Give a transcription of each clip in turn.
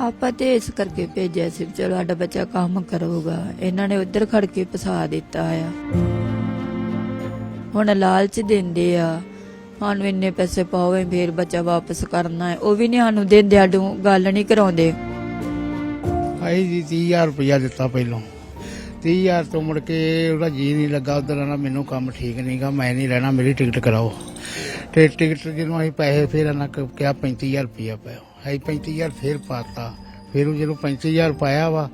ਆਪਾਂ ਤੇ ਇਸ ਕਰਕੇ ਭੇਜਿਆ ਸੀ ਵੀ ਚਲੋ ਸਾਡਾ ਬੱਚਾ ਕੰਮ ਕਰੂਗਾ। ਇਹਨਾਂ ਨੇ ਉੱਧਰ ਖੜ ਕੇ ਫਸਾ ਦਿੱਤਾ ਆ। ਹੁਣ ਲਾਲਚ ਦਿੰਦੇ ਆ। ਸਾਨੂੰ ਇੰਨੇ ਪੈਸੇ ਪਾਓਗੇ ਫੇਰ ਬੱਚਾ ਵਾਪਸ ਕਰਨਾ ਹੈ। ਉਹ ਵੀ ਨਹੀਂ ਸਾਨੂੰ ਦਿੰਦੇ, ਸਾਡੂ ਗੱਲ ਨਹੀਂ ਕਰਾਉਂਦੇ। ਆਈ ਜੀ 30000 ਰੁਪਇਆ ਦਿੱਤਾ ਪਹਿਲੋਂ। 30000 ਤੋਂ ਮੁੜ ਕੇ ਉਹਦਾ ਜੀ ਨਹੀਂ ਲੱਗਾ, ਉਧਰ ਨਾ ਮੈਨੂੰ ਕੰਮ ਠੀਕ ਨਹੀਂਗਾ ਮੈਂ ਨਹੀਂ ਰਹਿਣਾ, ਮੇਰੀ ਟਿਕਟ ਕਰਾਓ। ਤੇ ਟਿਕਟ ਜਦੋਂ ਅਸੀਂ ਪੈਸੇ ਫਿਰ ਇਹਨਾਂ ਕ- ਕਿਹਾ 35000 ਰੁਪਇਆ ਪਾਓ ਅਸੀਂ 35000 ਫਿਰ ਪਾਤਾ। ਫਿਰ ਉਹ ਜਦੋਂ 35000 ਪਾਇਆ ਵਾ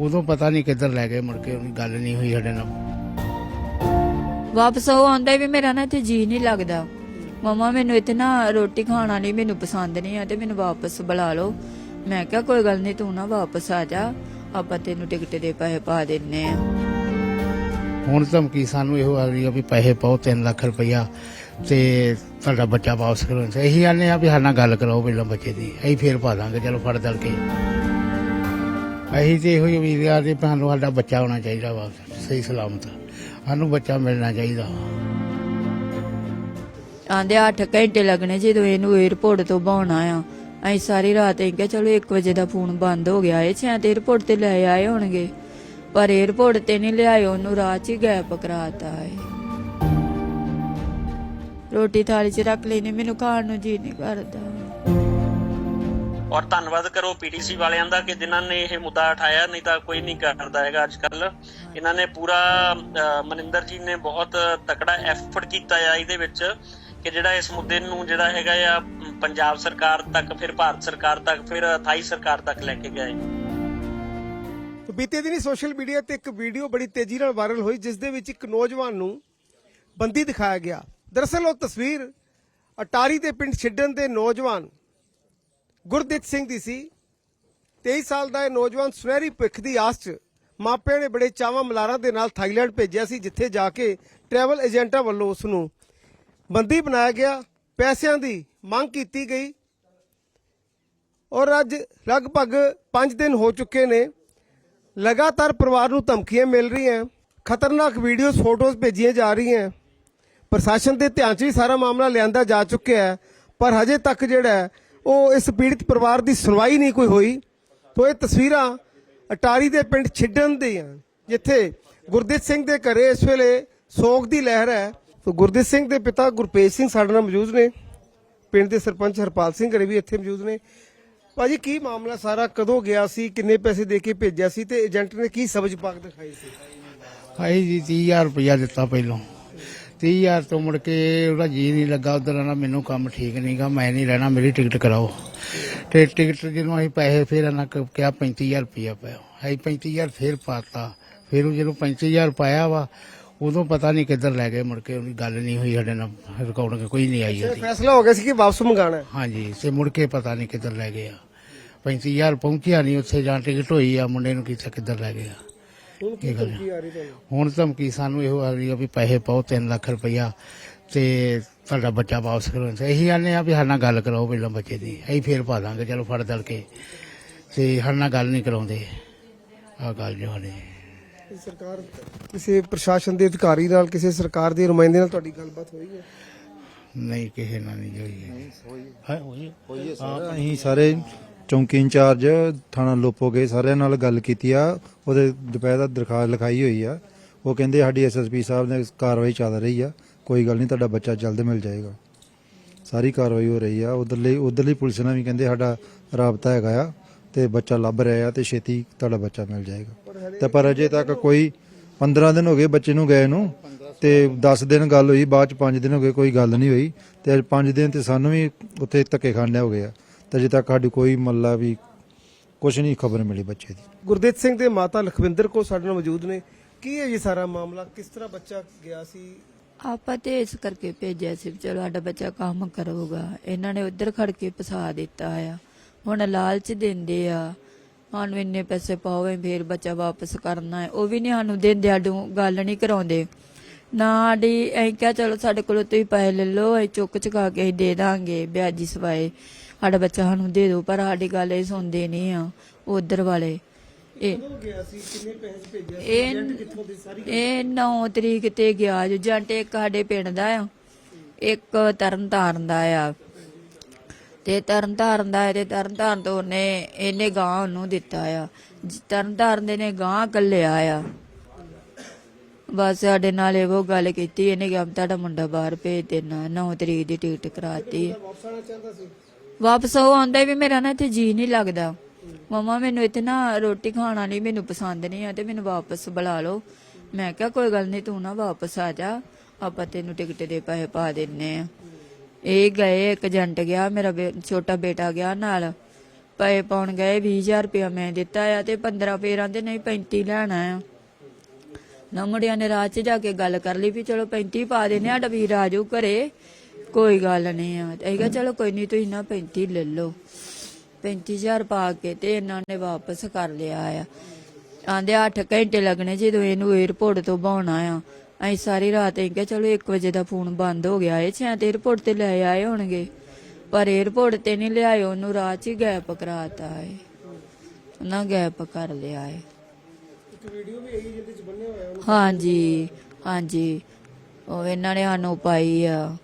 ਉਦੋਂ ਪਤਾ ਨਹੀਂ ਕਿੱਧਰ ਲੈ ਗਏ ਮੁੜ ਕੇ ਉਹਦੀ ਗੱਲ ਨਹੀਂ ਹੋਈ ਸਾਡੇ ਨਾਲ। ਵਾਪਸ ਉਹ ਆਉਂਦਾ ਵੀ ਮੇਰਾ ਨਾ ਇੱਥੇ ਜੀ ਨਹੀਂ ਲੱਗਦਾ। ਮਮਾ ਮੈਨੂੰ ਇੱਥੇ ਨਾ ਰੋਟੀ ਖਾਣਾ ਨਹੀਂ ਮੈਨੂੰ ਪਸੰਦ ਨਹੀਂ ਆ ਤੇ ਮੈਨੂੰ ਵਾਪਸ ਬੁਲਾ ਲਓ। ਮੈਂ ਕਿਹਾ ਕੋਈ ਗੱਲ ਨਹੀਂ ਤੂੰ ਨਾ ਵਾਪਸ ਆ ਜਾ। ਆਪਾਂ ਤੈਨੂੰ ਟਿਕਟ ਦੇ ਪੈਸੇ ਪਾ ਦਿੰਨੇ ਆ। ਹੁਣ ਧਮਕੀ ਸਾਨੂੰ ਇਹੋ ਆ ਰਹੀ ਆ ਵੀ ਪੈਸੇ ਪਾਓ 3 ਲੱਖ ਰੁਪਇਆ। ਤੇ ਸਾਡਾ ਬੱਚਾ ਵਾਪਸ ਕਰੋ ਇਹੀ ਆਨੇ ਆ ਵੀ ਸਾਡੇ ਨਾਲ ਗੱਲ ਕਰਾਓ ਪਹਿਲਾਂ ਬੱਚੇ ਦੀ। ਅਸੀਂ ਫੇਰ ਪਾ ਦਾਂਗੇ, ਚਲੋ ਫੜ ਦਲ ਕੇ। ਅਸੀਂ ਤੇ ਇਹੋ ਹੀ ਉਮੀਦ ਕਰਦੇ ਸਾਨੂੰ ਸਾਡਾ ਬੱਚਾ ਹੋਣਾ ਚਾਹੀਦਾ ਵਾਪਸ ਸਹੀ ਸਲਾਮਤ। ਸਾਨੂੰ ਬੱਚਾ ਮਿਲਣਾ ਚਾਹੀਦਾ। ਆਂਦੇ 8 ਘੰਟੇ ਲੱਗਣੇ ਜਦੋਂ ਇਹਨੂੰ 에어ਪੋਰਟ ਤੋਂ ਬਾਉਣਾ ਆ। ਅਸੀਂ ਸਾਰੀ ਰਾਤ ਇਹ ਕਿਹਾ, ਚਲੋ 1 ਵਜੇ ਦਾ ਫੋਨ ਬੰਦ ਹੋ ਗਿਆ, ਇਹ ਛਿਆਂ ਤੇ 에어ਪੋਰਟ ਤੇ ਲੈ ਆਏ ਹੋਣਗੇ। ਪਰ 에어ਪੋਰਟ ਤੇ ਨਹੀਂ ਲਿਆਏ, ਉਹਨੂੰ ਰਾਤ 'ਚ ਹੀ ਗਾਇਬ ਕਰਾਤਾ ਏ ਰੋਟੀ ਥਾਲੀ 'ਚ ਰੱਖ ਲੈਣੀ ਮੈਨੂੰ ਖਾਣ ਨੂੰ ਜੀ ਨਹੀਂ ਕਰਦਾ। ਔਰ ਧੰਨਵਾਦ ਕਰੋ ਪੀਟੀਸੀ ਵਾਲਿਆਂ ਦਾ ਕਿ ਜਿਨ੍ਹਾਂ ਨੇ ਇਹ ਮੁੱਦਾ ਉਠਾਇਆ ਨਹੀਂ ਤਾਂ ਕੋਈ ਨਹੀਂ ਕਰਦਾ ਹੈਗਾ ਅੱਜ ਕੱਲ ਇਹਨਾਂ ਨੇ ਪੂਰਾ ਮਨਿੰਦਰ ਜੀ ਨੇ ਬਹੁਤ ਤਕੜਾ ਐਫਰਟ ਕੀਤਾ ਆ ਇਹਦੇ ਵਿੱਚ ਕਿ ਜਿਹੜਾ ਇਸ ਮੁੱਦੇ ਨੂੰ ਜਿਹੜਾ ਹੈਗਾ ਆ ਪੰਜਾਬ ਸਰਕਾਰ ਤੱਕ ਫਿਰ ਭਾਰਤ ਸਰਕਾਰ ਤੱਕ ਫਿਰ ਥਾਈ ਸਰਕਾਰ ਤੱਕ ਲੈ ਕੇ ਗਏ। ਤੋ ਬੀਤੇ ਦਿਨੀ ਸੋਸ਼ਲ ਮੀਡੀਆ ਤੇ ਇੱਕ ਵੀਡੀਓ ਬੜੀ ਤੇਜ਼ੀ ਨਾਲ ਵਾਇਰਲ ਹੋਈ ਜਿਸ ਦੇ ਵਿੱਚ ਇੱਕ ਨੌਜਵਾਨ ਨੂੰ ਬੰਦੀ ਦਿਖਾਇਆ ਗਿਆ। ਦਰਅਸਲ ਉਹ ਤਸਵੀਰ ਅਟਾਰੀ ਦੇ ਪਿੰਡ ਛਿੱਡਣ ਦੇ ਨੌਜਵਾਨ ਗੁਰਦਿੱਤ ਸਿੰਘ ਦੀ ਸੀ। 23 ਸਾਲ ਦਾ ਇਹ ਨੌਜਵਾਨ ਸੁਨਹਿਰੀ ਭਿੱਖ ਦੀ ਆਸ 'ਚ ਮਾਪਿਆਂ ਨੇ ਬੜੇ ਚਾਵਾਂ ਮਲਾਰਾਂ ਦੇ ਨਾਲ ਥਾਈਲੈਂਡ ਭੇਜਿਆ ਸੀ, ਜਿੱਥੇ ਜਾ ਕੇ ਟਰੈਵਲ ਏਜੰਟਾਂ ਵੱਲੋਂ ਉਸ ਨੂੰ ਬੰਦੀ ਬਣਾਇਆ ਗਿਆ। ਪੈਸਿਆਂ ਦੀ ਮੰਗ ਕੀਤੀ ਗਈ। ਔਰ ਅੱਜ ਲਗਭਗ 5 ਦਿਨ ਹੋ ਚੁੱਕੇ ਨੇ। ਲਗਾਤਾਰ ਪਰਿਵਾਰ ਨੂੰ ਧਮਕੀਆਂ ਮਿਲ ਰਹੀਆਂ। ਖਤਰਨਾਕ ਵੀਡੀਓਜ਼ ਫੋਟੋਜ਼ ਭੇਜੀਆਂ ਜਾ ਰਹੀਆਂ। ਪ੍ਰਸ਼ਾਸਨ ਦੇ ਧਿਆਨ 'ਚ ਵੀ ਸਾਰਾ ਮਾਮਲਾ ਲਿਆਂਦਾ ਜਾ ਚੁੱਕਿਆ ਹੈ, ਪਰ ਹਜੇ ਤੱਕ ਜਿਹੜਾ ਉਹ ਇਸ ਪੀੜਿਤ ਪਰਿਵਾਰ ਦੀ ਸੁਣਵਾਈ ਨਹੀਂ ਕੋਈ ਹੋਈ। ਤੋ ਇਹ ਤਸਵੀਰਾਂ ਅਟਾਰੀ ਦੇ ਪਿੰਡ ਛਿੱਡਣ ਦੀਆਂ, ਜਿੱਥੇ ਗੁਰਦਿੱਤ ਸਿੰਘ ਦੇ ਘਰੇ ਇਸ ਵੇਲੇ ਸੋਗ ਦੀ ਲਹਿਰ ਹੈ। ਤੋ ਗੁਰਦਿੱਤ ਸਿੰਘ ਦੇ ਪਿਤਾ ਗੁਰਪੇਜ ਸਿੰਘ ਸਾਡੇ ਨਾਲ ਮੌਜੂਦ ਨੇ। ਪਿੰਡ ਦੇ ਸਰਪੰਚ ਹਰਪਾਲ ਸਿੰਘ ਘਰੇ ਵੀ ਇੱਥੇ ਮੌਜੂਦ ਨੇ। ਭਾਜੀ, ਕੀ ਮਾਮਲਾ ਸਾਰਾ ਕਦੋਂ ਗਿਆ ਸੀ? ਕਿੰਨੇ ਪੈਸੇ ਦੇ ਕੇ ਭੇਜਿਆ ਸੀ? ਤੇ ਏਜੰਟ ਨੇ ਕੀ ਸਬਜ ਪਾਕ ਦਿਖਾਈ ਸੀ? ਆਈ ਜੀ 30000 ਰੁਪਇਆ ਦਿੱਤਾ ਪਹਿਲੋਂ। 30000 ਤੋਂ ਮੁੜ ਕੇ ਉਹਦਾ ਜੀ ਨਹੀਂ ਲੱਗਾ ਉਧਰ ਨਾ ਮੈਨੂੰ ਕੰਮ ਠੀਕ ਨਹੀਂਗਾ ਮੈਂ ਨਹੀਂ ਰਹਿਣਾ ਮੇਰੀ ਟਿਕਟ ਕਰਾਓ। ਤੇ ਟਿਕਟ ਜਦੋਂ ਅਸੀਂ ਪੈਸੇ ਫਿਰ ਕ- ਕਿਹਾ 35000 ਰੁਪਇਆ ਪਾਓ ਅਸੀਂ 35000 ਫਿਰ ਪਾਤਾ। ਫਿਰ ਉਹ ਜਦੋਂ 35000 ਪਾਇਆ ਵਾ ਉਦੋਂ ਪਤਾ ਨਹੀਂ ਕਿੱਧਰ ਲੈ ਗਏ ਮੁੜ ਕੇ ਉਹਦੀ ਗੱਲ ਨਹੀਂ ਹੋਈ ਸਾਡੇ ਨਾਲ ਰਿਕਾਰਡਿੰਗ ਕੋਈ ਨਹੀਂ ਆਈ ਉਹਦੀ। ਫੈਸਲਾ ਹੋ ਗਿਆ ਸੀ ਕਿ ਵਾਪਸ ਮੰਗਾਣਾ ਹਾਂਜੀ ਤੇ ਮੁੜ ਕੇ ਪਤਾ ਨਹੀਂ ਕਿੱਧਰ ਲੈ ਗਏ ਆ। 35000 ਪਹੁੰਚਿਆ ਨਹੀਂ ਉੱਥੇ ਜਾਂ ਟਿਕਟ ਹੋਈ ਆ ਮੁੰਡੇ ਨੂੰ ਕੀਤਾ ਕਿੱਧਰ ਲੈ ਗਏ ਆ। ਹੁਣ ਕੀ ਇਹ ਗੱਲ ਧਮਕੀ ਆ ਰਹੀ ਤੁਹਾਨੂੰ? ਹੁਣ ਧਮਕੀ ਸਾਨੂੰ ਇਹੋ ਆ ਰਹੀ ਆ ਵੀ ਪੈਸੇ ਪਾਓ 3 ਲੱਖ ਰੁਪਇਆ ਤੇ ਤੁਹਾਡਾ ਬੱਚਾ ਵਾਪਸ ਕਰੋ। ਇਹੀ ਆਨੇ ਆ ਵੀ ਸਾਡੇ ਨਾਲ ਗੱਲ ਕਰਾਓ ਪਹਿਲਾਂ ਬੱਚੇ ਦੀ। ਅਸੀਂ ਫੇਰ ਪਾ ਦਾਂਗੇ ਚਲੋ ਫੜ ਦਲ ਕੇ। ਤੇ ਸਾਡੇ ਨਾਲ ਗੱਲ ਨਹੀਂ ਕਰਾਉਂਦੇ। ਆ ਗੱਲ ਜੋ ਇਹ ਸਰਕਾਰ ਕਿਸੇ ਪ੍ਰਸ਼ਾਸਨ ਦੇ ਅਧਿਕਾਰੀ ਨਾਲ ਕਿਸੇ ਸਰਕਾਰ ਦੇ ਨੁਮਾਇੰਦੇ ਨਾਲ ਤੁਹਾਡੀ ਗੱਲਬਾਤ ਹੋਈ ਹੈ? ਨਹੀਂ ਕਿਸੇ ਨਾਲ ਨਹੀਂ ਹੋਈ। ਹੈ। ਹੋਈ ਅਸੀਂ ਸਾਰੇ ਚੌਂਕੀ ਇੰਚਾਰਜ ਥਾਣਾ ਲੋਪੋਗੇ ਸਾਰਿਆਂ ਨਾਲ ਗੱਲ ਕੀਤੀ ਆ। ਉਹਦੇ ਦੁਪਹਿਰ ਦਾ ਦਰਖਾਸਤ ਲਿਖਾਈ ਹੋਈ ਆ। ਉਹ ਕਹਿੰਦੇ ਸਾਡੀ ਐਸਐਸਪੀ ਸਾਹਿਬ ਨੇ ਕਾਰਵਾਈ ਚੱਲ ਰਹੀ ਆ। ਕੋਈ ਗੱਲ ਨਹੀਂ, ਤੁਹਾਡਾ ਬੱਚਾ ਜਲਦ ਮਿਲ ਜਾਏਗਾ। ਸਾਰੀ ਕਾਰਵਾਈ ਹੋ ਰਹੀ ਆ। ਉਧਰਲੀ ਉਧਰਲੀ ਪੁਲਿਸ ਨਾਲ ਵੀ ਕਹਿੰਦੇ ਸਾਡਾ ਰਾਬਤਾ ਹੈਗਾ ਆ ਤੇ ਬੱਚਾ ਲੱਭ ਰਿਹਾ ਆ ਤੇ ਛੇਤੀ ਤੁਹਾਡਾ ਬੱਚਾ ਮਿਲ ਜਾਏਗਾ। ਤੇ ਪਰ ਅਜੇ ਤੱਕ ਕੋਈ 15 ਦਿਨ ਹੋ ਗਏ ਬੱਚੇ ਨੂੰ ਗਏ ਨੂੰ ਤੇ 10 ਦਿਨ ਗੱਲ ਹੋਈ, ਬਾਅਦ ਚ 5 ਦਿਨ ਹੋ ਗਏ ਕੋਈ ਗੱਲ ਨਹੀਂ ਹੋਈ। ਤੇ ਅੱਜ 5 ਦਿਨ ਤੇ ਸਾਨੂੰ ਵੀ ਉੱਥੇ ਧੱਕੇ ਖਾਣੇ ਹੋ ਗਏ ਆ। ਤੇ ਅਜੇ ਤੱਕ ਸਾਡੀ ਕੋਈ ਮੱਲਾ ਵੀ ਕੁਝ ਨਹੀਂ ਖਬਰ ਮਿਲੀ ਬੱਚੇ ਦੀ। ਗੁਰਦੇਵ ਸਿੰਘ ਦੇ ਮਾਤਾ ਲਖਵਿੰਦਰ ਕੋ ਸਾਡੇ ਨਾਲ ਮੌਜੂਦ ਨੇ। ਕੀ ਹੈ ਇਹ ਸਾਰਾ ਮਾਮਲਾ? ਕਿਸ ਤਰ੍ਹਾਂ ਬੱਚਾ ਗਿਆ ਸੀ? ਆਪਾਂ ਤੇ ਇਸ ਕਰਕੇ ਭੇਜਿਆ ਸੀ ਵੀ ਚਲੋ ਸਾਡਾ ਬੱਚਾ ਕੰਮ ਕਰੂਗਾ। ਇਹਨਾਂ ਨੇ ਉੱਧਰ ਖੜ ਕੇ ਫਸਾ ਦਿੱਤਾ ਆ। ਹੁਣ ਲਾਲਚ ਦਿੰਦੇ ਆ। ਸਾਨੂੰ ਇੰਨੇ ਪੈਸੇ ਪਾਓਗੇ ਫੇਰ ਬੱਚਾ ਵਾਪਸ ਕਰਨਾ ਹੈ। ਉਹ ਵੀ ਨਹੀਂ ਸਾਨੂੰ ਦਿੰਦੇ ਸਾਡੂ ਗੱਲ ਨਹੀਂ ਕਰਾਉਂਦੇ। ਨਾ ਸਾਡੀ ਅਸੀਂ ਕਿਹਾ ਚਲੋ ਸਾਡੇ ਕੋਲੋਂ ਤੁਸੀਂ ਪੈਸੇ ਲੈ ਲਓ ਅਸੀਂ ਚੁੱਕ ਚੁਕਾ ਕੇ ਅਸੀਂ ਦੇ ਦਾਂਗੇ ਵਿਆਜੀ ਸਵਾਏ। ਸਾਡਾ ਬੱਚਾ ਸਾਨੂੰ ਦੇ ਦਿਓ ਪਰ ਸਾਡੀ ਗੱਲ ਇਹ ਸੁਣਦੇ ਨਹੀਂ ਆ ਉਧਰ ਵਾਲੇ। ਇਹ ਇਹ ਏਜੰਟ ਕਿੱਥੋਂ ਦੇ? ਸਾਰੀ ਇਹ 9 ਤਰੀਕ ਤੇ ਗਿਆ ਜੋ। ਜੰਟ ਇੱਕ ਸਾਡੇ ਪਿੰਡ ਦਾ ਆ ਇੱਕ ਤਰਨ ਤਾਰਨ ਦਾ ਆ। ਤੇ ਤਰਨ ਤਾਰਨ ਦਾ ਤੇ ਤਰਨ ਤਾਰਨ ਤੋਂ ਉਹਨੇ ਇਹਨੇ ਗਾਂ ਉਹਨੂੰ ਦਿੱਤਾ ਆ। ਤਰਨ ਤਾਰਨ ਦੇ ਨੇ ਗਾਂ ਕੱਲਿਆ ਆ। ਬਸ ਸਾਡੇ ਨਾਲ ਇਹੋ ਗੱਲ ਕੀਤੀ ਇਹਨੇ ਕਿਹਾ ਤੁਹਾਡਾ ਮੁੰਡਾ ਬਾਹਰ ਭੇਜ ਦੇਣਾ 9 ਤਰੀਕ ਦੀ ਟਿਕਟ ਕਰਾਤੀ। ਵਾਪਸ ਉਹ ਆਉਂਦਾ ਵੀ ਮੇਰਾ ਨਾ ਇੱਥੇ ਜੀ ਨਹੀਂ ਲੱਗਦਾ। ਮਮਾ, ਮੈਨੂੰ ਇੱਥੇ ਨਾ ਰੋਟੀ ਖਾਣਾ ਨਹੀਂ, ਮੈਨੂੰ ਪਸੰਦ ਨਹੀਂ ਆ ਤੇ ਮੈਨੂੰ ਵਾਪਸ ਬੁਲਾ ਲਓ। ਮੈਂ ਕਿਹਾ, ਕੋਈ ਗੱਲ ਨਹੀਂ, ਤੂੰ ਨਾ ਵਾਪਸ ਆ ਜਾ। ਆਪਾਂ ਤੈਨੂੰ ਟਿਕਟ ਦੇ ਪੈਸੇ ਪਾ ਦਿੰਨੇ ਆ। ਇਹ ਗਏ, ਇੱਕ ਏਜੰਟ ਗਿਆ, ਮੇਰਾ ਛੋਟਾ ਬੇਟਾ ਗਿਆ ਨਾਲ। ਪੈਸੇ ਪਾਉਣ ਗਏ 20000 ਰੁਪਇਆ ਮੈਂ ਦਿੱਤਾ ਆ ਤੇ 15 ਫੇਰਾਂ ਦੇ ਨਹੀਂ 35 ਲੈਣਾ ਆ ਨਾ ਮੁੰਡਿਆਂ ਨੇ ਰਾਤ 'ਚ ਜਾ ਕੇ ਗੱਲ ਕਰ ਲਈ ਵੀ ਚਲੋ 35 ਪਾ ਦਿੰਨੇ ਆ ਵੀਰ ਆ ਘਰੇ। ਕੋਈ ਗੱਲ ਨਹੀਂ ਆ। ਅਸੀਂ ਕਿਹਾ ਚਲੋ ਕੋਈ ਨਹੀਂ ਤੁਸੀਂ ਨਾ 35 ਲੈ ਲਓ। 35000 ਪਾ ਕੇ ਤੇ ਇਹਨਾਂ ਨੇ ਵਾਪਸ ਕਰ ਲਿਆ ਆ। ਆਂਦੇ 8 ਘੰਟੇ ਲੱਗਣੇ ਜਦੋਂ ਇਹਨੂੰ 에어ਪੋਰਟ ਤੋਂ ਬਾਉਣਾ ਆ। ਅਸੀਂ ਸਾਰੀ ਰਾਤ ਇਹ ਕਿਹਾ ਚਲੋ 1 ਵਜੇ ਦਾ ਫੋਨ ਬੰਦ ਹੋ ਗਿਆ ਏ ਛਿਆਂ ਤੇ 에어ਪੋਰਟ ਤੇ ਲੈ ਆਏ ਹੋਣਗੇ। ਪਰ 에어ਪੋਰਟ ਤੇ ਨਹੀਂ ਲਿਆਏ ਉਹਨੂੰ ਰਾਤ 'ਚ ਹੀ ਗੈਪ ਕਰਾਤਾ ਏ। ਉਹਨਾਂ ਗੈਪ ਕਰ ਲਿਆ ਏ। ਹਾਂਜੀ ਹਾਂਜੀ। ਉਹ ਇਹਨਾਂ ਨੇ ਸਾਨੂੰ ਪਾਈ ਆ।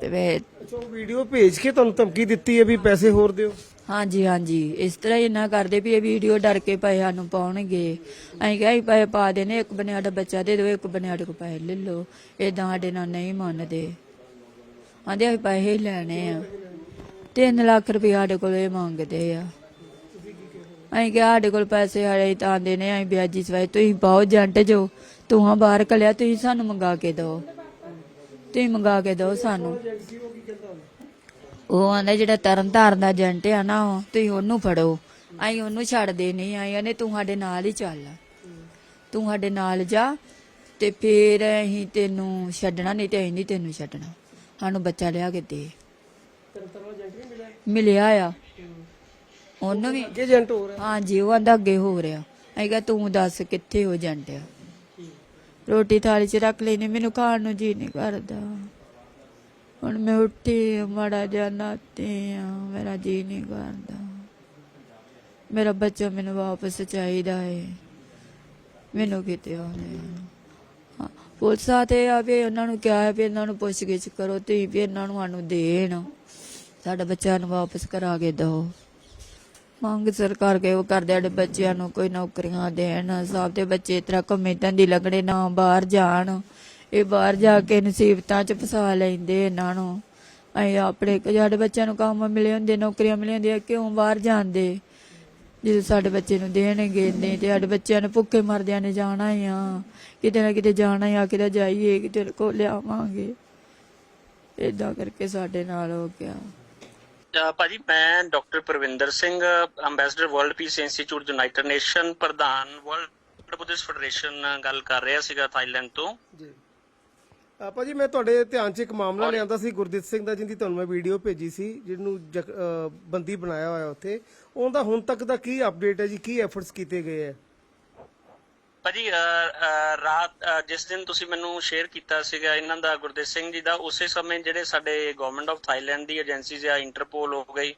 ਤੇ ਵੇ- ਅੱਛਾ ਉਹ ਵੀਡੀਓ ਭੇਜ ਕੇ ਤੁਹਾਨੂੰ ਧਮਕੀ ਦਿੱਤੀ ਹੈ ਵੀ ਪੈਸੇ ਹੋਰ ਦਿਓ? ਹਾਂਜੀ ਹਾਂਜੀ। ਇਸ ਤਰ੍ਹਾਂ ਹੀ ਨਾ ਕਰਦੇ ਵੀ ਇਹ ਵੀਡੀਓ ਡਰ ਕੇ ਪੈਸੇ ਸਾਨੂੰ ਪਾਉਣਗੇ। ਅਸੀਂ ਕਿਹਾ ਅਸੀਂ ਪੈਸੇ ਪਾ ਦੇਣੇ ਇੱਕ ਬਨੇ ਸਾਡਾ ਬੱਚਾ ਦੇ ਦਿਓ ਇੱਕ ਬਨੇ ਸਾਡੇ ਕੋਲ ਪੈਸੇ ਲੈ ਲਓ। ਏਦਾਂ ਸਾਡੇ ਨਾਲ ਨਹੀਂ ਮੰਨਦੇ। ਆਂਦੇ ਅਸੀਂ ਪੈਸੇ ਹੀ ਲੈਣੇ ਆ। 3 ਲੱਖ ਰੁਪਏ ਸਾਡੇ ਕੋਲ ਇਹ ਮੰਗਦੇ ਆ। ਅਸੀਂ ਕਿਹਾ ਸਾਡੇ ਕੋਲ ਪੈਸੇ ਆਏ ਤਾਂ ਆਂਦੇ ਨੇ ਅਸੀਂ ਵਿਆਜੀ ਸਵਾਏ ਤੁਸੀਂ ਪਾਓ ਜੰਟ ਜੋ। ਤੂੰ ਬਾਹਰ ਕਲਿਆ ਤੁਸੀਂ ਸਾਨੂੰ ਮੰਗਾ ਕੇ ਦਿਓ। ਤੁਸੀਂ ਮੰਗਾ ਕੇ ਦਿਓ ਸਾਨੂੰ। ਉਹ ਆਂਦਾ ਜਿਹੜਾ ਤਰਨ ਤਾਰਨ ਦਾ ਏਜੰਟ ਆ ਨਾ ਉਹ ਤੁਸੀਂ ਉਹਨੂੰ ਫੜੋ। ਅਸੀਂ ਉਹਨੂੰ ਛੱਡਦੇ ਨਹੀਂ ਆਏ ਨੇ ਤੂੰ ਸਾਡੇ ਨਾਲ ਹੀ ਚੱਲ। ਤੂੰ ਸਾਡੇ ਨਾਲ ਜਾ ਤੇ ਫੇਰ ਅਸੀਂ ਤੈਨੂੰ ਛੱਡਣਾ ਨਹੀਂ ਤੇ ਅਸੀਂ ਨਹੀਂ ਤੈਨੂੰ ਛੱਡਣਾ। ਸਾਨੂੰ ਬੱਚਾ ਲਿਆ ਕੇ ਦੇ। ਮਿਲਿਆ ਆ। ਉਹਨੂੰ ਵੀ ਏਜੰਟ ਹੋ ਰਿਹਾ ਹਾਂਜੀ ਉਹ ਆਂਦਾ ਅੱਗੇ ਹੋ ਰਿਹਾ ਅਸੀਂ ਕਿਹਾ ਤੂੰ ਦੱਸ ਕਿੱਥੇ ਹੋ ਏਜੰਟ ਆ? ਰੋਟੀ ਥਾਲੀ 'ਚ ਰੱਖ ਲੈਣੀ ਮੈਨੂੰ ਖਾਣ ਨੂੰ ਜੀ ਨਹੀਂ ਕਰਦਾ। ਹੁਣ ਮੈਂ ਉੱਠੀ ਮਾੜਾ ਜਿਹਾ ਨਾਤੇ ਮੇਰਾ ਜੀ ਨਹੀਂ ਕਰਦਾ। ਮੇਰਾ ਬੱਚਾ ਮੈਨੂੰ ਵਾਪਸ ਚਾਹੀਦਾ ਏ। ਮੈਨੂੰ ਕਿਤੇ ਆਉਣੇ ਹਾਂ, ਪੁਲਿਸ ਤੇ ਆ ਵੀ ਉਹਨਾਂ ਨੂੰ ਕਿਹਾ ਵੀ ਇਹਨਾਂ ਨੂੰ ਪੁੱਛ ਗਿੱਛ ਕਰੋ ਤੁਸੀਂ ਵੀ ਇਹਨਾਂ ਨੂੰ ਸਾਨੂੰ ਦੇਣ। ਸਾਡਾ ਬੱਚਾ ਨੂੰ ਵਾਪਸ ਕਰਾ ਕੇ ਦਿਓ। ਮੰਗ ਸਰਕਾਰ ਕੇ ਉਹ ਕਰਦੇ ਸਾਡੇ ਬੱਚਿਆਂ ਨੂੰ ਕੋਈ ਨੌਕਰੀਆਂ ਦੇਣ, ਸਭ ਦੇ ਬੱਚੇ ਇਸ ਤਰ੍ਹਾਂ ਕਮੇਟਾਂ ਦੀ ਲੱਗਣੇ ਨਾ ਬਾਹਰ ਜਾਣ। ਇਹ ਬਾਹਰ ਜਾ ਕੇ ਨਸੀਬਤਾਂ ਚ ਫਸਾ ਲੈਂਦੇ ਇਹਨਾਂ ਨੂੰ। ਅਸੀਂ ਆਪਣੇ ਸਾਡੇ ਬੱਚਿਆਂ ਨੂੰ ਕੰਮ ਮਿਲੇ ਹੁੰਦੇ, ਨੌਕਰੀਆਂ ਮਿਲੀਆਂ ਹੁੰਦੀਆਂ, ਕਿਉਂ ਬਾਹਰ ਜਾਂਦੇ? ਜਦੋਂ ਸਾਡੇ ਬੱਚੇ ਨੂੰ ਦੇਣਗੇ, ਨਹੀਂ ਤੇ ਸਾਡੇ ਬੱਚਿਆਂ ਨੂੰ ਭੁੱਖੇ ਮਰਦਿਆਂ ਨੇ ਜਾਣਾ ਹੀ ਆ। ਕਿਤੇ ਨਾ ਕਿਤੇ ਜਾਣਾ ਹੀ ਆ, ਕਿਤੇ ਜਾਈਏ, ਕਿਤੇ ਕੋ ਲਿਆਵਾਂਗੇ। ਏਦਾਂ ਕਰਕੇ ਸਾਡੇ ਨਾਲ ਹੋ ਗਿਆ। ਭਾਜੀ ਮੈਂ doctor Pravinder Singh ambassador world peace institute united nation ਪ੍ਰਧਾਨ ਵਰਲਡ ਬੁੱਧਿਸਟ ਫੈਡਰੇਸ਼ਨ ਗੱਲ ਕਰ ਰਿਹਾ ਸੀਗਾ ਥਾਈਲੈਂਡ ਤੋਂ। ਜੀ। ਆਪਾ ਜੀ ਮੈਂ ਤੁਹਾਡੇ ਧਿਆਨ 'ਚ ਇੱਕ ਮਾਮਲਾ ਲਿਆਂਦਾ ਸੀ ਗੁਰਦੀਪ ਸਿੰਘ ਦਾ ਜਿਹਦੀ ਤੁਹਾਨੂੰ ਮੈਂ ਵੀਡੀਓ ਭੇਜੀ ਸੀ ਜਿਹਨੂੰ ਬੰਦੀ ਬਣਾਇਆ ਹੋਇਆ ਉੱਥੇ। ਉਹਦਾ ਹੁਣ ਤੱਕ ਦਾ ਕੀ ਅਪਡੇਟ ਹੈ ਜੀ? ਕੀ ਐਫਰਟਸ ਕੀਤੇ ਗਏ ਹੈ? ਭਾਜੀ ਰਾਤ ਜਿਸ ਦਿਨ ਤੁਸੀਂ ਮੈਨੂੰ ਸ਼ੇਅਰ ਕੀਤਾ ਸੀਗਾ ਇਹਨਾਂ ਦਾ, ਗੁਰਦੇਵ ਸਿੰਘ ਜੀ ਦਾ, ਉਸੇ ਸਮੇਂ ਜਿਹੜੇ ਸਾਡੇ ਗਵਰਨਮੈਂਟ ਆਫ ਥਾਈਲੈਂਡ ਦੀ ਏਜੰਸੀਜ਼ ਆ ਇੰਟਰਪੋਲ ਹੋ ਗਈ,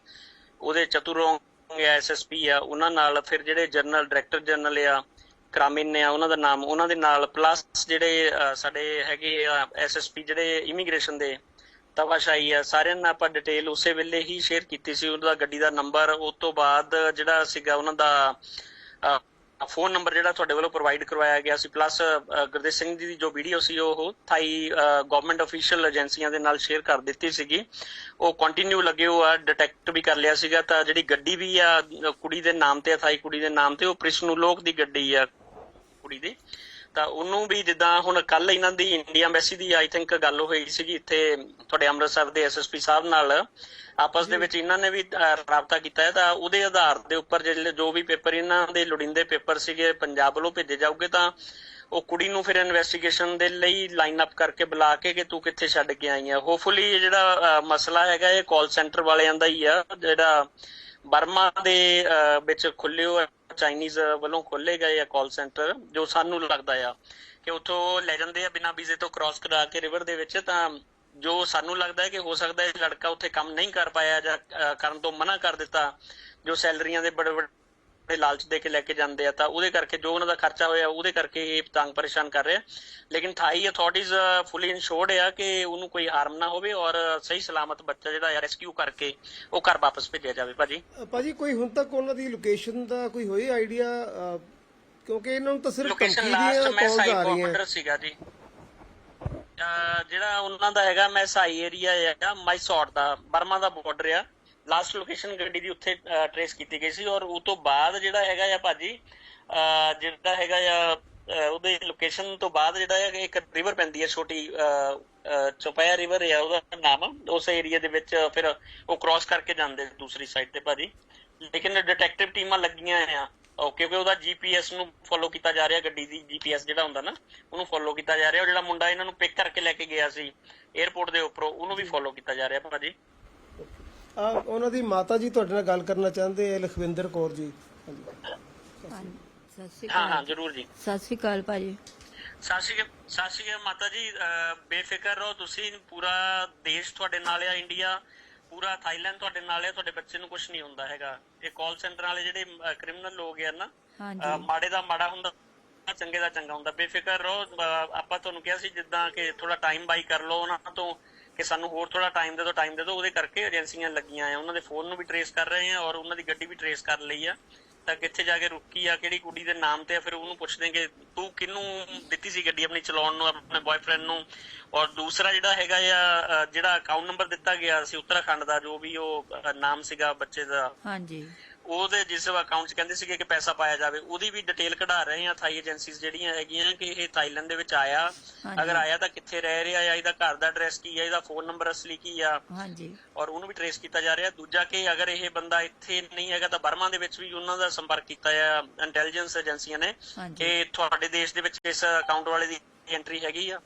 ਉਹਦੇ ਚਤੁਰੋਂਗ ਐਸਐਸਪੀ ਆ, ਉਹਨਾਂ ਨਾਲ ਫਿਰ ਜਿਹੜੇ ਜਨਰਲ ਡਾਇਰੈਕਟਰ ਜਨਰਲ ਆ ਕ੍ਰਾਮਿਨ ਨੇ ਆ, ਉਹਨਾਂ ਦਾ ਨਾਮ, ਉਹਨਾਂ ਦੇ ਨਾਲ ਪਲੱਸ ਜਿਹੜੇ ਸਾਡੇ ਹੈਗੇ ਆ ਐਸਐਸਪੀ ਜਿਹੜੇ ਇਮੀਗ੍ਰੇਸ਼ਨ ਦੇ ਤਵਾਸ਼ਾਈ ਆ, ਸਾਰਿਆਂ ਨਾਲ ਆਪਾਂ ਡਿਟੇਲ ਉਸੇ ਵੇਲੇ ਹੀ ਸ਼ੇਅਰ ਕੀਤੀ ਸੀ ਉਹਨਾਂ ਦਾ ਗੱਡੀ ਦਾ ਨੰਬਰ ਉਸ ਤੋਂ ਬਾਅਦ ਜਿਹੜਾ ਸੀਗਾ ਉਹਨਾਂ ਦਾ ਫੋਨ ਨੰਬਰ ਜਿਹੜਾ ਤੁਹਾਡੇ ਵੱਲੋਂ ਪ੍ਰੋਵਾਈਡ ਕਰਵਾਇਆ ਗਿਆ ਸੀ ਪਲੱਸ ਗੁਰਦੇਵ ਸਿੰਘ ਜੀ ਦੀ ਜੋ ਵੀਡੀਓ ਸੀ, ਉਹ ਥਾਈ ਗਵਰਨਮੈਂਟ ਅਫੀਸ਼ੀਅਲ ਏਜੰਸੀਆਂ ਦੇ ਨਾਲ ਸ਼ੇਅਰ ਕਰ ਦਿੱਤੀ ਸੀਗੀ। ਉਹ ਕੰਟੀਨਿਊ ਲੱਗੇ ਹੋ ਆ ਡਿਟੈਕਟ ਵੀ ਕਰ ਲਿਆ ਸੀਗਾ। ਤਾਂ ਜਿਹੜੀ ਗੱਡੀ ਵੀ ਆ ਕੁੜੀ ਦੇ ਨਾਮ ਤੇ ਥਾਈ ਕੁੜੀ ਦੇ ਨਾਮ ਤੇ, ਉਹ ਪ੍ਰਿਸ਼ਨੂ ਲੋਕ ਦੀ ਗੱਡੀ ਆ, ਕੁੜੀ ਦੀ। ਤਾਂ ਉਹਨੂੰ ਵੀ ਜਿੱਦਾਂ ਹੁਣ ਕੱਲ ਇਹਨਾਂ ਦੀ ਇੰਡੀਆ ਐਮਬੈਸੀ ਦੀ ਆਈ ਥਿੰਕ ਗੱਲ ਹੋਈ ਸੀਗੀ ਇੱਥੇ ਤੁਹਾਡੇ ਅੰਮ੍ਰਿਤਸਰ ਦੇ ਐਸਐਸਪੀ ਸਾਹਿਬ ਨਾਲ। ਆਪਸ ਦੇ ਵਿੱਚ ਇਹਨਾਂ ਨੇ ਵੀ ਰਾਬਤਾ ਕੀਤਾ ਹੈ ਤਾਂ ਉਹਦੇ ਆਧਾਰ ਦੇ ਉੱਪਰ ਜਿਹੜੇ ਜੋ ਵੀ ਪੇਪਰ ਇਹਨਾਂ ਦੇ ਲੋੜੀਂਦੇ ਪੇਪਰ ਸੀਗੇ ਪੰਜਾਬ ਵੱਲੋਂ ਭੇਜੇ ਜਾਊਗੇ ਤਾਂ ਉਹ ਕੁੜੀ ਨੂੰ ਫਿਰ ਇਨਵੈਸਟੀਗੇਸ਼ਨ ਦੇ ਲਈ ਲਾਈਨ ਅਪ ਕਰਕੇ ਬੁਲਾ ਕੇ ਕਿ ਤੂੰ ਕਿੱਥੇ ਛੱਡ ਕੇ ਆਈ ਆ। ਹੋਪਫੁਲੀ ਇਹ ਜਿਹੜਾ ਮਸਲਾ ਹੈਗਾ ਇਹ ਕਾਲ ਸੈਂਟਰ ਵਾਲਿਆਂ ਦਾ ਹੀ ਆ। ਜਿਹੜਾ ਬਰਮਾ ਦੇ ਵਿੱਚ ਖੁੱਲੇ ਹੋਏ ਚਾਈਨੀਜ਼ ਵੱਲੋਂ ਖੋਲੇ ਗਏ ਆ ਕਾਲ ਸੈਂਟਰ ਜੋ ਸਾਨੂੰ ਲੱਗਦਾ ਆ ਕਿ ਉੱਥੋਂ ਲੈ ਜਾਂਦੇ ਆ ਬਿਨਾਂ ਵੀਜ਼ੇ ਤੋਂ ਕ੍ਰਾਸ ਕਰਾ ਕੇ ਰਿਵਰ ਦੇ ਵਿੱਚ, ਤਾਂ ਜੋ ਸਾਨੂੰ ਲੱਗਦਾ ਹੈ ਕਿ ਹੋ ਸਕਦਾ ਹੈ ਲੜਕਾ ਉੱਥੇ ਕੰਮ ਨਹੀਂ ਕਰ ਪਾਇਆ ਜਾਂ ਕਰਨ ਤੋਂ ਮਨਾ ਕਰ ਦਿੱਤਾ, ਜੋ ਸੈਲਰੀਆਂ ਦੇ ਬੜੇ ਬੜੇ ਲਾਲਚ ਦੇ ਕੇ ਲੈ ਕੇ ਜਾਂਦੇ ਆ ਤਾਂ ਉਹਦੇ ਕਰਕੇ ਜੋ ਉਹਨਾਂ ਦਾ ਖਰਚਾ ਹੋਇਆ ਉਹਦੇ ਕਰਕੇ ਇਹ ਤੰਗ ਪਰੇਸ਼ਾਨ ਕਰ ਰਿਹਾ ਲੇਕਿਨ ਥਾਈ ਅਥਾਰਟੀਆਂ ਫੁੱਲੀ ਇਨਸ਼ੋਰਡ ਆ ਕਿ ਉਹਨੂੰ ਕੋਈ ਹਾਰਮ ਨਾ ਹੋਵੇ ਔਰ ਸਹੀ ਸਲਾਮਤ ਬੱਚਾ ਜਿਹੜਾ ਹੈ ਰੈਸਕਿਊ ਕਰਕੇ ਉਹ ਘਰ ਵਾਪਸ ਭੇਜਿਆ ਜਾਵੇ। ਭਾਜੀ? ਭਾਜੀ ਕੋਈ ਹੁਣ ਤੱਕ ਉਹਨਾਂ ਦੀ ਲੋਕੇਸ਼ਨ ਦਾ ਕੋਈ ਹੋਈ ਆਈਡੀਆ ਕਿਉਂਕਿ ਇਹਨਾਂ ਨੂੰ ਤਾਂ ਸਿਰਫ ਲਾਸਟ ਦੀਆਂ ਕਾਲਸ ਆ ਰਹੀਆਂ। ਸੀਗਾ ਜੀ। ਜਿਹੜਾ ਉਹਨਾਂ ਦਾ ਹੈਗਾ ਮੈਂ ਸਾਈ ਏਰੀਆ ਹੈਗਾ ਮਾਈਸੌਟ ਦਾ ਬਰਮਾ ਦਾ ਬਾਰਡਰ ਆ। ਲਾਸਟ ਲੋਕੇਸ਼ਨ ਗੱਡੀ ਦੀ ਉੱਥੇ ਟਰੇਸ ਕੀਤੀ ਗਈ ਸੀ ਔਰ ਉਹ ਤੋਂ ਬਾਅਦ ਜਿਹੜਾ ਹੈਗਾ ਆ ਭਾਜੀ ਜਿਹੜਾ ਹੈਗਾ ਆ ਉਹਦੇ ਲੋਕੇਸ਼ਨ ਤੋਂ ਬਾਅਦ ਜਿਹੜਾ ਹੈ ਇੱਕ ਰਿਵਰ ਪੈਂਦੀ ਹੈ ਛੋਟੀ ਚੌਪਾਇਆ ਰਿਵਰ ਹੈ ਉਹਦਾ ਨਾਮ। ਉਸ ਏਰੀਆ ਦੇ ਵਿੱਚ ਫਿਰ ਉਹ ਕ੍ਰਾਸ ਕਰਕੇ ਜਾਂਦੇ ਦੂਸਰੀ ਸਾਈਡ ਤੇ ਭਾਜੀ। ਲੇਕਿਨ ਡਿਟੈਕਟਿਵ ਟੀਮਾਂ ਲੱਗੀਆਂ ਆ। ਕਿਉਂਕਿ ਉਹਦਾ ਜੀਪੀਐਸ ਨੂੰ ਫੋਲੋ ਕੀਤਾ ਜਾ ਰਿਹਾ ਗੱਡੀ ਦੀ ਜੀਪੀਐਸ ਜਿਹੜਾ ਹੁੰਦਾ ਨਾ ਉਹਨੂੰ ਫੋਲੋ ਕੀਤਾ ਜਾ ਰਿਹਾ। ਉਹ ਜਿਹੜਾ ਮੁੰਡਾ ਇਹਨਾਂ ਨੂੰ ਪਿਕ ਕਰਕੇ ਲੈ ਕੇ ਗਿਆ ਸੀ 에어ਪੋਰਟ ਦੇ ਉੱਪਰੋਂ ਉਹਨੂੰ ਵੀ ਫੋਲੋ ਕੀਤਾ ਜਾ ਰਿਹਾ ਭਾਜੀ। ਆ ਉਹਨਾਂ ਦੀ ਮਾਤਾ ਜੀ ਤੁਹਾਡੇ ਨਾਲ ਗੱਲ ਕਰਨਾ ਚਾਹੁੰਦੇ ਆ ਲਖਵਿੰਦਰ ਕੌਰ ਜੀ। ਹਾਂਜੀ ਹਾਂਜੀ, ਸਤਿ ਸ਼੍ਰੀ ਹਾਂ ਅਕਾਲ ਹਾਂ ਜ਼ਰੂਰ ਜੀ। ਸਤਿ ਸ਼੍ਰੀ ਅਕਾਲ ਭਾਜੀ। ਸਤਿ ਸ਼੍ਰੀ ਅਕਾਲ ਸਤਿ ਸ਼੍ਰੀ ਅਕਾਲ ਮਾਤਾ ਜੀ ਅਹ ਬੇਫਿਕਰ ਰਹੋ ਤੁਸੀਂ ਪੂਰਾ ਦੇਸ਼ ਤੁਹਾਡੇ ਨਾਲ ਆ ਇੰਡੀਆ ਪੂਰਾ ਥਾਈਲੈਂਡ ਤੁਹਾਡੇ ਨਾਲ ਆ ਤੁਹਾਡੇ ਬੱਚੇ ਨੂੰ ਕੁਝ ਨਹੀਂ ਹੁੰਦਾ ਹੈਗਾ। ਇਹ ਕਾਲ ਸੈਂਟਰ ਵਾਲੇ ਜਿਹੜੇ ਕ੍ਰਿਮੀਨਲ ਲੋਕ ਆ ਨਾ ਅਹ ਹਾਂਜੀ ਮਾੜੇ ਦਾ ਮਾੜਾ ਹੁੰਦਾ ਚੰਗੇ ਦਾ ਚੰਗਾ ਹੁੰਦਾ। ਬੇਫਿਕਰ ਰਹੋ ਅਹ ਆਪਾਂ ਤੁਹਾਨੂੰ ਕਿਹਾ ਸੀ ਜਿੱਦਾਂ ਕਿ ਥੋੜਾ ਟਾਈਮ ਬਾਈ ਕਰ ਲਓ ਉਹਨਾਂ ਤੋਂ ਕਿ ਸਾਨੂੰ ਹੋਰ ਥੋੜਾ ਟਾਈਮ ਦੇ ਦਿਓ ਟਾਈਮ ਦੇ ਦਿਓ, ਉਹਦੇ ਕਰਕੇ ਏਜੰਸੀਆਂ ਲੱਗੀਆਂ ਆ। ਉਹਨਾਂ ਦੇ ਫੋਨ ਨੂੰ ਵੀ ਟਰੇਸ ਕਰ ਰਹੇ ਆ ਔਰ ਉਹਨਾਂ ਦੀ ਗੱਡੀ ਵੀ ਟਰੇਸ ਕਰ ਲਈ ਆ। ਤਾਂ ਕਿੱਥੇ ਜਾ ਕੇ ਰੁਕੀ ਆ, ਕਿਹੜੀ ਕੁੜੀ ਦੇ ਨਾਮ ਤੇ ਆ, ਫਿਰ ਉਹਨੂੰ ਪੁੱਛਦੇ ਕਿ ਤੂੰ ਕਿਹਨੂੰ ਦਿੱਤੀ ਸੀ ਗੱਡੀ ਆਪਣੀ ਚਲਾਉਣ ਨੂੰ, ਆਪਣੇ ਬॉयਫ੍ਰੈਂਡ ਨੂੰ? ਔਰ ਦੂਸਰਾ ਜਿਹੜਾ ਹੈਗਾ ਆ ਜਿਹੜਾ ਅਕਾਊਂਟ ਨੰਬਰ ਦਿੱਤਾ ਗਿਆ ਸੀ, ਉੱਤਰਾਖੰਡ ਦਾ, ਜੋ ਵੀ ਉਹ ਨਾਮ ਸੀਗਾ ਬੱਚੇ ਦਾ। ਹਾਂਜੀ। ਉਹਦੇ ਜਿਸ ਅਕਾਊਂਟ 'ਚ ਕਹਿੰਦੇ ਸੀਗੇ ਕਿ ਪੈਸਾ ਪਾਇਆ ਜਾਵੇ ਉਹਦੀ ਵੀ ਡਿਟੇਲ ਕਢਾ ਰਹੇ ਆ ਥਾਈ ਏਜੰਸੀਜ਼ ਜਿਹੜੀਆਂ ਹੈਗੀਆਂ ਕਿ ਇਹ ਥਾਈਲੈਂਡ ਦੇ ਵਿੱਚ ਆਇਆ। ਅਗਰ ਆਇਆ ਤਾਂ ਕਿੱਥੇ ਰਹਿ ਰਿਹਾ ਆ ਇਹਦਾ ਘਰ ਦਾ ਐਡਰੈਸ ਕੀ ਆ ਇਹਦਾ ਫੋਨ ਨੰਬਰ ਅਸਲੀ ਕੀ ਆ? ਹਾਂਜੀ। ਔਰ ਉਹਨੂੰ ਵੀ ਟਰੇਸ ਕੀਤਾ ਜਾ ਰਿਹਾ। ਦੂਜਾ ਕਿ ਅਗਰ ਇਹ ਬੰਦਾ ਇੱਥੇ ਨਹੀਂ ਹੈਗਾ ਤਾਂ ਬਰਮਾ ਦੇ ਵਿੱਚ ਵੀ ਉਹਨਾਂ ਦਾ ਸੰਪਰਕ ਕੀਤਾ ਆ ਇੰਟੈਲੀਜੈਂਸ ਏਜੰਸੀਆਂ ਨੇ ਕਿ ਤੁਹਾਡੇ ਦੇਸ਼ ਦੇ ਵਿੱਚ ਇਸ ਅਕਾਊਂਟ ਵਾਲੇ ਦੀ ਐਂਟਰੀ ਹੈਗੀ ਆ।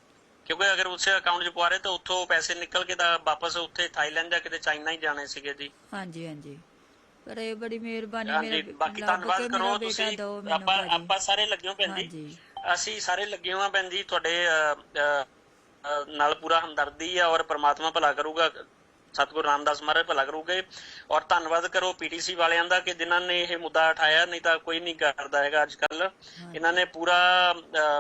ਕਿਉਂਕਿ ਅਗਰ ਉਸੇ ਅਕਾਊਂਟ 'ਚ ਪਵਾ ਰਹੇ ਤਾਂ ਉੱਥੋਂ ਪੈਸੇ ਨਿਕਲ ਕੇ ਤਾਂ ਵਾਪਸ ਉੱਥੇ ਥਾਈਲੈਂਡ ਜਾਂ ਕਿਤੇ ਚਾਈਨਾ ਹੀ ਜਾਣੇ ਸੀਗੇ ਜੀ। ਹਾਂਜੀ ਹਾਂਜੀ। ਇਹ ਬੜੀ ਮਿਹਰਬਾਨੀ ਹਾਂਜੀ ਮੇਰਾ ਬਾਕੀ ਧੰਨਵਾਦ ਕਰੋ ਤੁਸੀਂ। ਆਪਾਂ। ਆਪਾਂ ਸਾਰੇ ਲੱਗੇ ਹੋ ਭੈਣ ਜੀ। ਹਾਂਜੀ। ਅਸੀਂ ਸਾਰੇ ਲੱਗੇ ਹਾਂ ਜੀ ਤੁਹਾਡੇ ਨਾਲ ਪੂਰਾ ਹਮਦਰਦੀ ਆ ਔਰ ਪ੍ਰਮਾਤਮਾ ਭਲਾ ਕਰੂਗਾ। ਸਤਿਗੁਰੂ ਰਾਮਦਾਸ ਮਹਾਰਾਜ ਭਲਾ ਕਰੂਗੇ। ਔਰ ਧੰਨਵਾਦ ਕਰੋ ਪੀਟੀਸੀ ਵਾਲਿਆਂ ਦਾ ਕਿ ਜਿਨ੍ਹਾਂ ਨੇ ਇਹ ਮੁੱਦਾ ਉਠਾਇਆ ਨਹੀਂ ਤਾਂ ਕੋਈ ਨਹੀਂ ਕਰਦਾ ਹੈਗਾ ਅੱਜ ਕੱਲ ਇਹਨਾਂ ਨੇ ਪੂਰਾ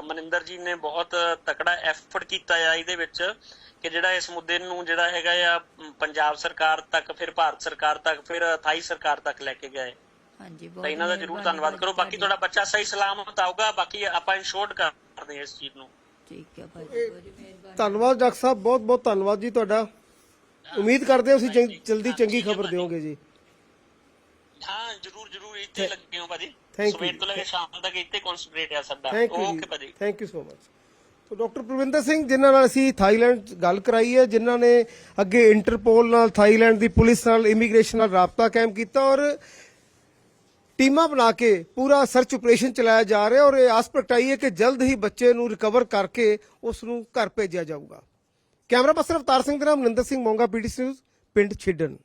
ਮਨਿੰਦਰ ਜੀ ਨੇ ਬਹੁਤ ਤਕੜਾ ਐਫਰਟ ਕੀਤਾ ਆ ਇਹਦੇ ਵਿੱਚ ਕਿ ਜਿਹੜਾ ਇਸ ਮੁੱਦੇ ਨੂੰ ਜਿਹੜਾ ਹੈਗਾ ਆ ਪੰਜਾਬ ਸਰਕਾਰ ਤੱਕ ਫਿਰ ਭਾਰਤ ਸਰਕਾਰ ਤੱਕ ਫਿਰ ਥਾਈ ਸਰਕਾਰ ਤੱਕ ਲੈ ਕੇ ਗਏ। ਹਾਂਜੀ ਬਹੁਤ ਤਾਂ ਇਹਨਾਂ ਦਾ ਜ਼ਰੂਰ ਧੰਨਵਾਦ ਕਰੋ। ਬਾਕੀ ਤੁਹਾਡੀ। ਬੱਚਾ ਸਹੀ ਸਲਾਮਤ ਆਊਗਾ ਬਾਕੀ ਆਪਾਂ ਇਨਸ਼ੋਰਡ ਕਰਦੇ ਹਾਂ ਇਸ ਚੀਜ਼ ਨੂੰ। ਠੀਕ ਹੈ ਭਾਜੀ ਬਹੁਤ ਮਿਹਰਬਾਨੀ। ਧੰਨਵਾਦ ਡਾਕਟਰ ਸਾਹਿਬ ਬਹੁਤ ਬਹੁਤ ਧੰਨਵਾਦ ਜੀ ਤੁਹਾਡਾ। ਉਮੀਦ ਕਰਦੇ ਹਾਂ ਤੁਸੀਂ ਜਲਦੀ ਚੰਗੀ ਖਬਰ ਦਿਓਗੇ ਜੀ। ਹਾਂ ਜਰੂਰ ਜਰੂਰ ਇੱਥੇ ਲੱਗੇ ਹੋ ਭਾਜੀ। Thank you. ਸਵੇਰ ਤੋਂ ਲੈ ਕੇ ਸ਼ਾਮ ਤੱਕ ਇੱਥੇ ਕਨਸੈਂਟਰੇਟ ਆ ਸਾਡਾ। ਥੈਂਕ ਯੂ ਓਕੇ ਜੀ ਭਾਜੀ। Thank you so much so doctor Pravinder Singh ਜਿਨ੍ਹਾਂ ਨਾਲ ਅਸੀਂ ਥਾਈਲੈਂਡ 'ਚ ਗੱਲ ਕਰਾਈ ਹੈ ਜਿਨ੍ਹਾਂ ਨੇ ਅੱਗੇ ਇੰਟਰਪੋਲ ਨਾਲ ਥਾਈਲੈਂਡ ਦੀ ਪੁਲਿਸ ਨਾਲ ਇਮੀਗ੍ਰੇਸ਼ਨ ਨਾਲ ਰਾਬਤਾ ਕਾਇਮ ਕੀਤਾ ਔਰ ਟੀਮਾਂ ਬਣਾ ਕੇ ਪੂਰਾ ਸਰਚ ਆਪਰੇਸ਼ਨ ਚਲਾਇਆ ਜਾ ਰਿਹਾ ਔਰ ਇਹ ਆਸ ਪ੍ਰਗਟਾਈ ਹੈ ਕਿ ਜਲਦ ਹੀ ਬੱਚੇ ਨੂੰ ਰਿਕਵਰ ਕਰਕੇ ਉਸ ਨੂੰ ਘਰ ਭੇਜਿਆ ਜਾਊਗਾ। ਕੈਮਰਾ ਪਰਸਨ ਅਵਤਾਰ ਸਿੰਘ ਦੇ ਨਾਮ ਨਿੰਦਰ ਸਿੰਘ ਮੋਂਗਾ ਪੀਟੀਸੀ ਨਿਊਜ਼ ਪਿੰਡ ਛਿੱਡਨ